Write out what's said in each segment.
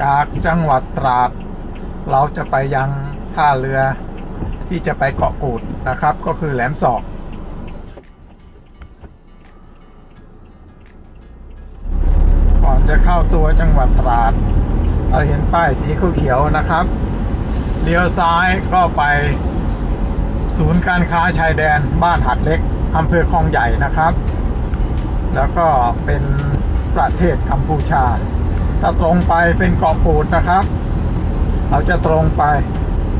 จากจังหวัดตราด เราจะไปยังท่าเรือที่จะไปเกาะกูดนะครับ ก็คือแหลมศอก ก่อนจะเข้าตัวจังหวัดตราด เราเห็นป้ายสีเขียวๆนะครับเลี้ยวซ้ายก็ไปศูนย์การค้าชายแดนบ้านหัดเล็กอำเภอคลองใหญ่นะครับ แล้วก็เป็นประเทศกัมพูชา ถ้าตรงไปเป็นเกาะกูดนะครับ เราจะตรงไป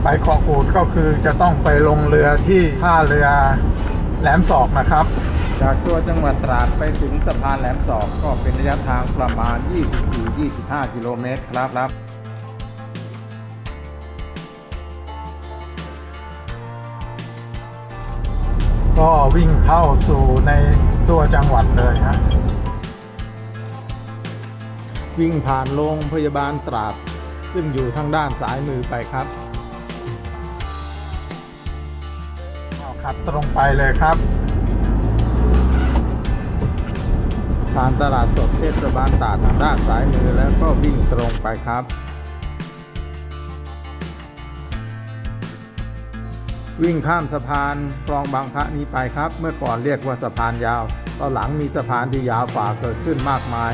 ไปเกาะกูดก็คือจะต้องไปลงเรือที่ท่าเรือแหลมศอกนะครับ จากตัวจังหวัดตราดไปถึงสะพานแหลมศอกก็เป็นระยะทางประมาณ 24-25 กิโลเมตรครับครับก็วิ่งเข้าสู่ในตัวจังหวัดเลยฮะ วิ่งผ่านโรงพยาบาลตราด ซึ่งอยู่ทางด้านซ้ายมือไปครับเอาขับตรงไปเลยครับ ผ่านตลาดสดเทศบาลตราดทางด้านซ้ายมือแล้วก็วิ่งตรงไปครับ วิ่งข้ามสะพานคลองบางพระนี้ไปครับ เมื่อก่อนเรียกว่าสะพานยาว ตอนหลังมีสะพานที่ยาวฝ่าเกิดขึ้นมากมาย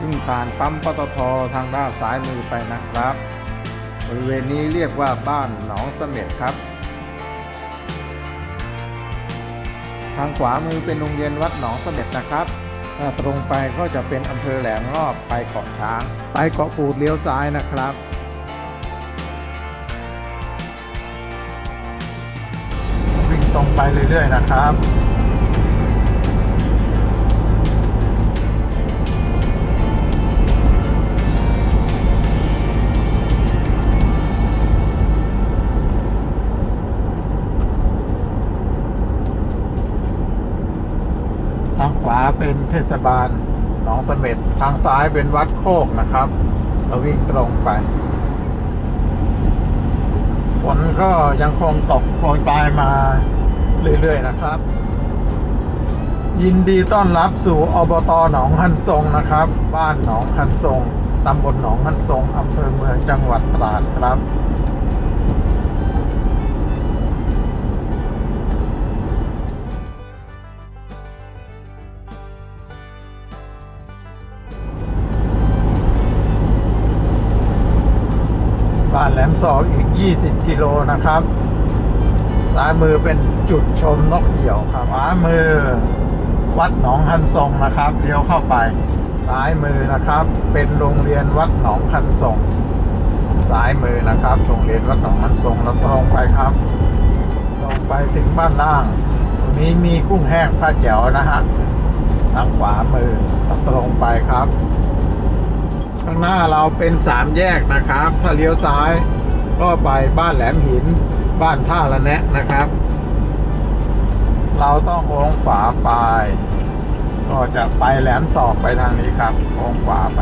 วิ่งผ่านปั๊มปตททางด้านซ้ายมือไปนะครับ บริเวณนี้เรียกว่าบ้านหนองเสม็ดครับ ทางขวามือเป็นโรงเรียนวัดหนองเสม็ดนะครับถ้าตรงไปก็จะเป็นอำเภอแหลมงอบไปเกาะช้าง ไปเกาะกูดเลี้ยวซ้ายนะครับ วิ่งตรงไปเรื่อยๆนะครับ ขวาเป็นเทศบาลหนองเสม็ดทางซ้ายเป็นวัดโคกนะครับ เราวิ่งตรงไป ฝนก็ยังคงตกโปรยปลายมาเรื่อยๆนะครับ ยินดีต้อนรับสู่อบตหนองฮันทรงนะครับ บ้านหนองฮันทรงตำบลหนองฮันทรงอำเภอเมืองจังหวัดตราดครับ 20 กิโลนะครับ ซ้ายมือเป็นจุดชมนกเหยี่ยวครับขวามือ วัดหนองฮันทรงนะครับเลี้ยวเข้าไป ซ้ายมือนะครับ เป็นโรงเรียนวัดหนองฮันทรงซ้ายมือนะครับโรงเรียนวัดหนองฮันทรงเราตรงไปครับ ตรงไปถึงบ้านล่าง ตรงนี้มีกุ้งแห้งผ้าแจ๋วนะฮะทางขวามือเราตรงไปครับ ข้างหน้าเราเป็นสามแยกนะครับ ถ้าเลี้ยวซ้าย ก็ไปบ้านแหลมหิน บ้านท่าละแนะนะครับ เราต้องโค้งฝาไป ก็จะไปแหลมศอกไปทางนี้ครับโค้งขวาไป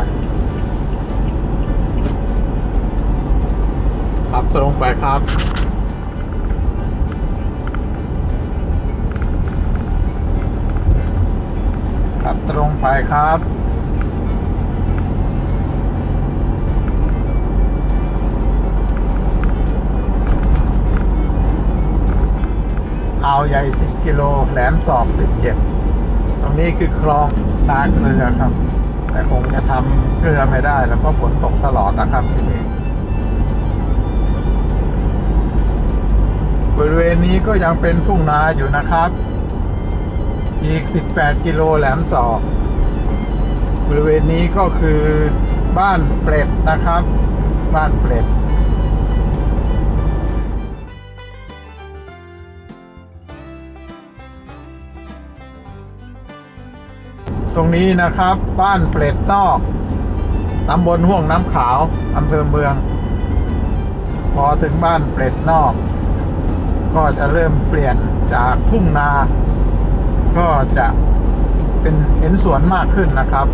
ขับตรงไปครับขับตรงไปครับ ใหญ่ 10 กิโล แหลมศอก 17 ตรงนี้คือคลองนาเกลือครับ แต่คงจะทำเกลือไม่ได้ แล้วก็ฝนตกตลอดนะครับที่นี่บริเวณนี้ก็ยังเป็นทุ่งนาอยู่นะครับ อีก 18 กิโลแหลมศอก บริเวณนี้ก็คือบ้านเปร็ดนะครับ บ้านเปร็ด ตรงนี้นะครับ บ้านเปร็ดนอกตำบลห่วงน้ำขาวอำเภอเมือง พอถึงบ้านเปร็ดนอก ก็จะเริ่มเปลี่ยนจากทุ่งนา ก็จะเป็นเห็นสวนมากขึ้นนะครับ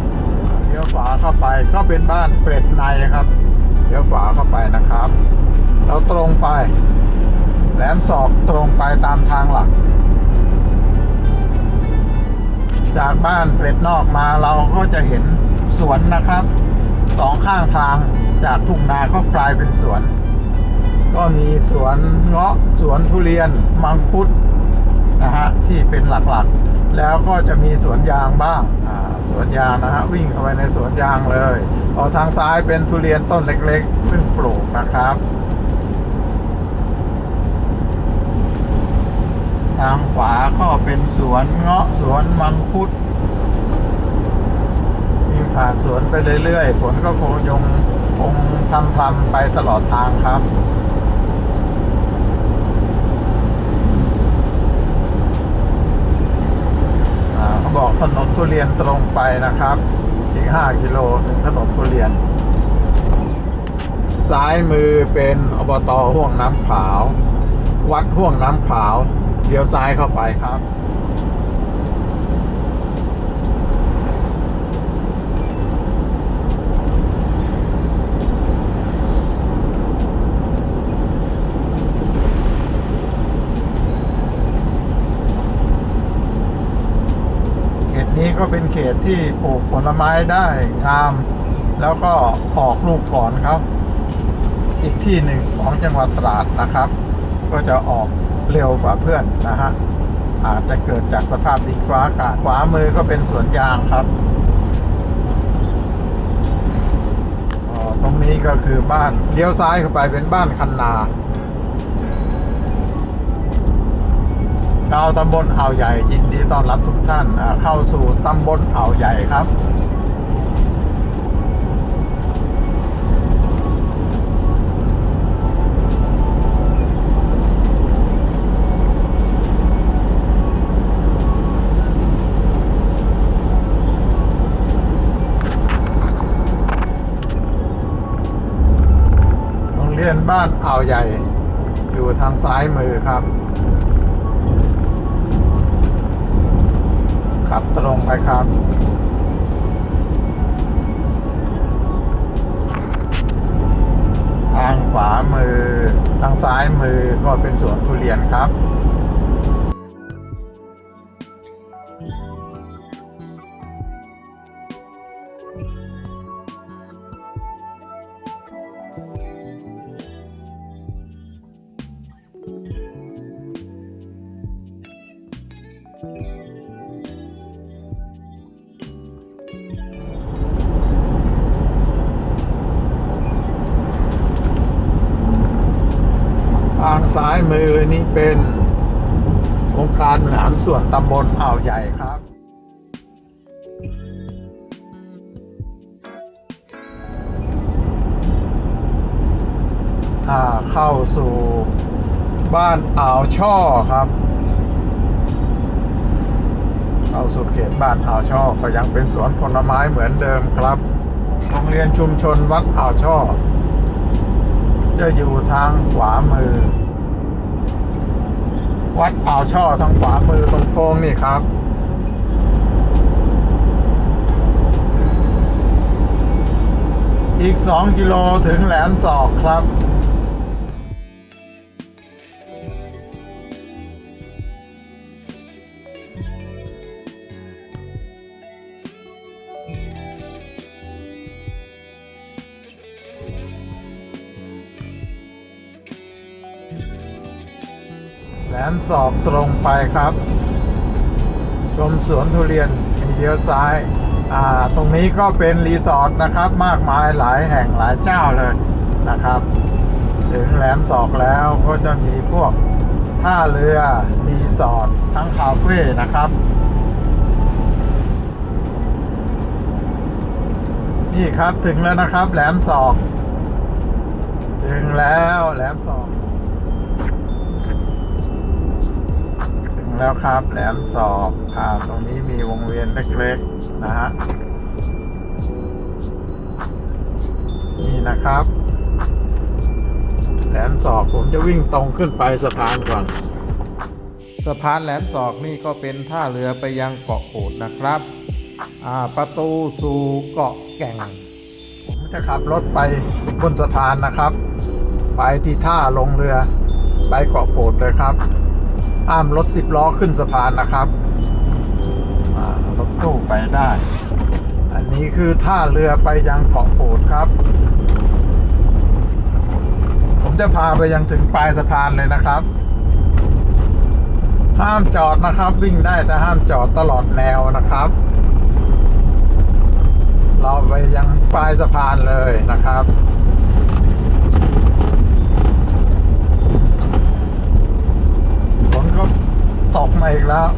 เลี้ยวขวาเข้าไปก็เป็นบ้านเปร็ดในครับเลี้ยวขวาเข้าไปนะครับ เราตรงไป แหลมศอกตรงไปตามทางหลัก จากบ้านเปร็ดนอกมาเราก็จะเห็นสวนนะครับสองข้างทางจากทุ่งนาก็กลายเป็นสวน ก็มีสวนเงาะสวนทุเรียนมังคุดนะฮะที่เป็นหลักๆ แล้วก็จะมีสวนยางบ้างสวนยางนะฮะวิ่งเข้าไปในสวนยางเลยพอทางซ้ายเป็นทุเรียนต้นเล็กๆเพิ่งปลูกนะครับ ทางขวาก็เป็นสวนเงาะสวนมังคุดวิ่งผ่านสวนไปเรื่อยๆ ฝนก็คงยงคงพรำพรำๆไปตลอดทางครับอ่าเขาบอกถนนทุเรียนตรงไปนะครับ อีก 5 กิโลถึงถนนทุเรียน ซ้ายมือเป็นอบตห่วงน้ำขาว วัดห่วงน้ำขาว เลี้ยวซ้ายเข้าไปครับ เขตนี้ก็เป็นเขตที่ปลูกผลไม้ได้งาม แล้วก็ออกลูกก่อนครับ อีกที่หนึ่งของจังหวัดตราดนะครับ ก็จะออก เร็วกว่าเพื่อนนะฮะอาจจะเกิดจากสภาพดินฟ้าอากาศขวามือก็เป็นสวนยางครับอ๋อตรงนี้ก็คือบ้านเลี้ยวซ้ายเข้าไปเป็นบ้านคันนา ชาวตำบลอ่าวใหญ่ยินดีต้อนรับทุกท่านเข้าสู่ตำบลอ่าวใหญ่ครับ เรียนบ้านอ่าวใหญ่ อยู่ทางซ้ายมือครับ ขับตรงไปครับทางขวามือ ทางซ้ายมือก็เป็นสวนทุเรียนครับ ซ้ายมือนี่เป็นองค์การบริหารส่วนตำบลอ่าวใหญ่ครับอาเข้าสู่บ้านอ่าวช่อครับ เข้าสู่เขตบ้านอ่าวช่อก็ยังเป็นสวนผลไม้เหมือนเดิมครับ โรงเรียนชุมชนวัดอ่าวช่อจะอยู่ทางขวามือ วัดอ่าวช่อทางขวามือตรงโค้งนี่ครับ อีก 2 กิโลถึงแหลมศอกครับ ศอกตรงไปครับ ชมสวนทุเรียนมีเลี้ยวซ้ายอ่าตรงนี้ก็เป็นรีสอร์ทนะครับ มากมายหลายแห่งหลายเจ้าเลยนะครับ ถึงแหลมศอกแล้วก็จะมีพวกท่าเรือรีสอร์ททั้งคาเฟ่นะครับ นี่ครับถึงแล้วนะครับ แหลมศอก ถึงแล้วแหลมศอก แล้วครับ แหลมศอกอ่าตรงนี้มีวงเวียนเล็กๆนะฮะนี่นะครับ แหลมศอกผมจะวิ่งตรงขึ้นไปสะพานก่อน สะพานแหลมศอกนี่ก็เป็นท่าเรือไปยังเกาะโขดนะครับประตูสู่เกาะแก่ง ผมจะขับรถไปบนสะพานนะครับ ไปที่ท่าลงเรือไปเกาะโปดเลยครับ ห้ามรถสิบล้อขึ้นสะพานนะครับรถตู้ไปได้ อันนี้คือท่าเรือไปยังเกาะโปดครับ ผมจะพาไปยังถึงปลายสะพานเลยนะครับ ห้ามจอดนะครับ วิ่งได้แต่ห้ามจอดตลอดแนวนะครับ เราไปยังปลายสะพานเลยนะครับ ฝนก็ ตกมาอีกแล้ว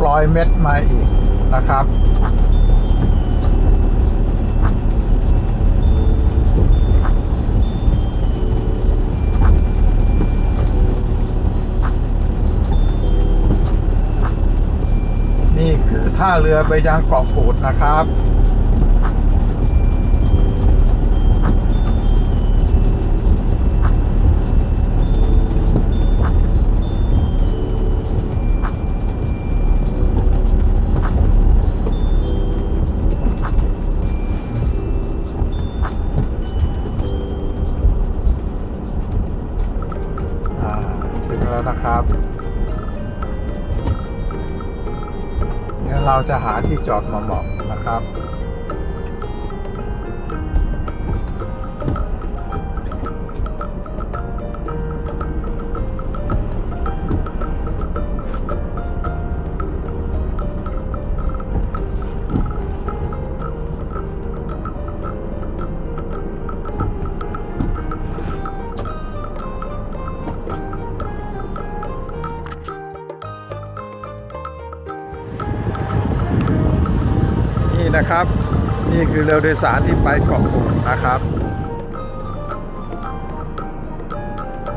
ปล่อยเม็ดมาอีกนะครับ นี่คือท่าเรือไปยังเกาะกูดนะครับ จอดเหมาะๆนะครับ นะครับ นี่คือเรือโดยสารที่ไปเกาะกูดนะครับ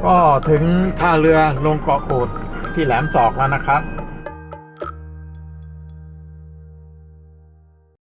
ก็ถึงท่าเรือลงเกาะกูดที่แหลมศอกแล้วนะครับ